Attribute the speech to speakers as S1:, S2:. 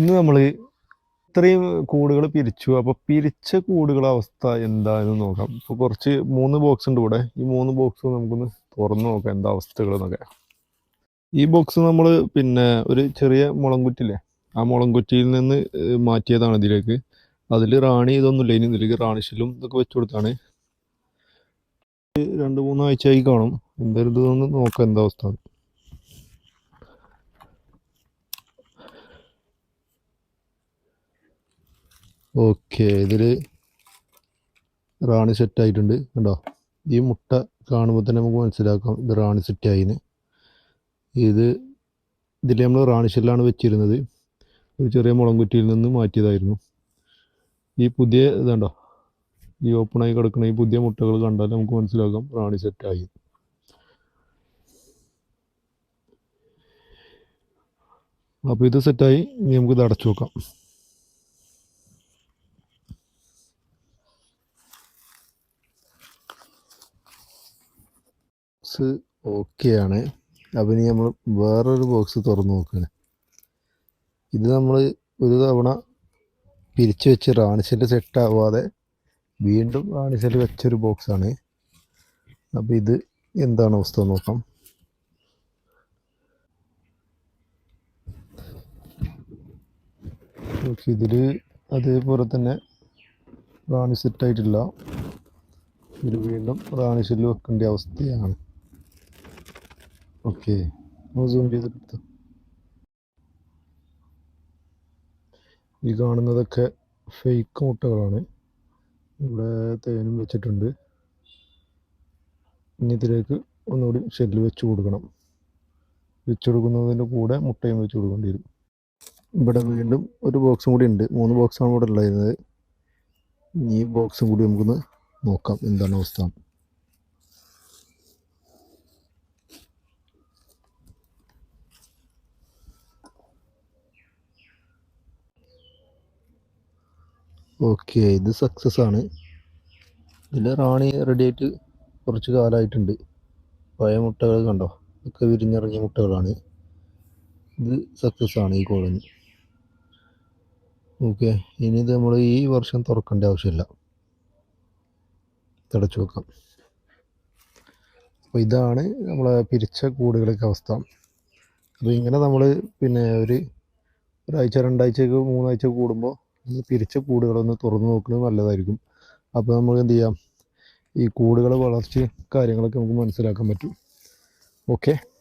S1: ഇന്ന് നമ്മൾ ഇത്രയും കൂടുകൾ പിരിച്ചു. അപ്പോൾ പിരിച്ച കൂടുകളുടെ അവസ്ഥ എന്താണെന്ന് നോക്കാം. ഇപ്പോൾ കുറച്ച് മൂന്ന് ബോക്സ് ഉണ്ട് ഇവിടെ. ഈ മൂന്ന് ബോക്സ് നമുക്കൊന്ന് തുറന്നു നോക്കാം എന്താ അവസ്ഥകൾ എന്നൊക്കെ. ഈ ബോക്സ് നമ്മൾ പിന്നെ ഒരു ചെറിയ മുളങ്കുറ്റില്ലേ? ആ മുളങ്കുറ്റിയിൽ നിന്ന് മാറ്റിയതാണ് ഇതിലേക്ക്. അതിൽ റാണി ഇതൊന്നുമില്ല. ഇനി ഇതിലേക്ക് റാണിശലും ഇതൊക്കെ വെച്ച് കൊടുത്താണ്. രണ്ട് മൂന്നാഴ്ചയായി കാണും. എന്തായാലും ഇതൊന്ന് നോക്കാം എന്താ അവസ്ഥ. ഓക്കെ ഇതിൽ റാണി സെറ്റ് ആയിട്ടുണ്ട്. കണ്ടോ? ഈ മുട്ട കാണുമ്പോൾ തന്നെ നമുക്ക് മനസ്സിലാക്കാം ഇത് റാണി സെറ്റ് ആയിന് ഇത് ഇതിൽ നമ്മൾ റാണി ഷെല്ലാണ് വെച്ചിരുന്നത്. ഒരു ചെറിയ മുളങ്കുറ്റിയിൽ നിന്ന് മാറ്റിയതായിരുന്നു. ഈ പുതിയ ഇതുണ്ടോ? ഈ ഓപ്പണായി കിടക്കുന്ന ഈ പുതിയ മുട്ടകൾ കണ്ടാൽ നമുക്ക് മനസ്സിലാക്കാം റാണി സെറ്റായി അപ്പോൾ ഇത് സെറ്റായി ഇനി നമുക്ക് ഇത് അടച്ചു വെക്കാം. ബോക്സ് ഓക്കെയാണ്. അപ്പം ഇനി നമ്മൾ വേറൊരു ബോക്സ് തുറന്ന് നോക്കുകയാണ് ഇത് നമ്മൾ ഒരു തവണ പിരിച്ചു വെച്ച് റാണിസെൽ സെറ്റ് ആവാതെ വീണ്ടും റാണിസെൽ വെച്ചൊരു ബോക്സാണ് അപ്പോൾ ഇത് എന്താണ് അവസ്ഥ നോക്കാം. ഇതിൽ അതേപോലെ തന്നെ റാണി സെറ്റ് ആയിട്ടില്ല. ഇത് വീണ്ടും റാണി സെല്ല് വെക്കേണ്ട അവസ്ഥയാണ്. ഓക്കെ സൂം ചെയ്തെടുത്ത ഈ കാണുന്നതൊക്കെ ഫേക്ക് മുട്ടകളാണ് ഇവിടെ തേനും വെച്ചിട്ടുണ്ട്. ഇനി ഇതിലേക്ക് ഒന്നുകൂടി ഷെല്ല് വെച്ച് കൊടുക്കണം. വെച്ച് കൊടുക്കുന്നതിന്റെ കൂടെ മുട്ടയും വെച്ച് കൊടുക്കേണ്ടി വരും. ഇവിടെ വീണ്ടും ഒരു ബോക്സും കൂടി ഉണ്ട്. മൂന്ന് ബോക്സാണ് ഇവിടെ ഉള്ളത്. ഈ ബോക്സും കൂടി നമുക്കൊന്ന് നോക്കാം. എന്താണ് അവസ്ഥ? ഓക്കെ ഇത് സക്സസ് ആണ്. ഇതിൽ റാണി റെഡി ആയിട്ട് കുറച്ച് കാലമായിട്ടുണ്ട് പഴയ മുട്ടകൾ കണ്ടോ? ഒക്കെ വിരിഞ്ഞിറങ്ങിയ മുട്ടകളാണ്. ഇത് സക്സസ് ആണ് ഈ കോളനി. ഓക്കെ ഇനി ഇത് നമ്മൾ ഈ വർഷം തുറക്കേണ്ട ആവശ്യമില്ല. തടച്ചു വെക്കാം. അപ്പോൾ ഇതാണ് നമ്മളെ പിരിച്ച കൂടുകളൊക്കെ അവസ്ഥ. അപ്പോൾ ഇങ്ങനെ നമ്മൾ പിന്നെ ഒരു ഒരാഴ്ച രണ്ടാഴ്ചയൊക്കെ മൂന്നാഴ്ച കൂടുമ്പോൾ ഈ പിരിച്ച കൂടുകളൊന്ന് തുറന്നു നോക്കുന്നത് നല്ലതായിരിക്കും. അപ്പോൾ നമ്മൾ എന്ത് ചെയ്യാം? ഈ കൂടുകളെ വളർച്ച കാര്യങ്ങളൊക്കെ നമുക്ക് മനസ്സിലാക്കാൻ പറ്റും. ഓക്കെ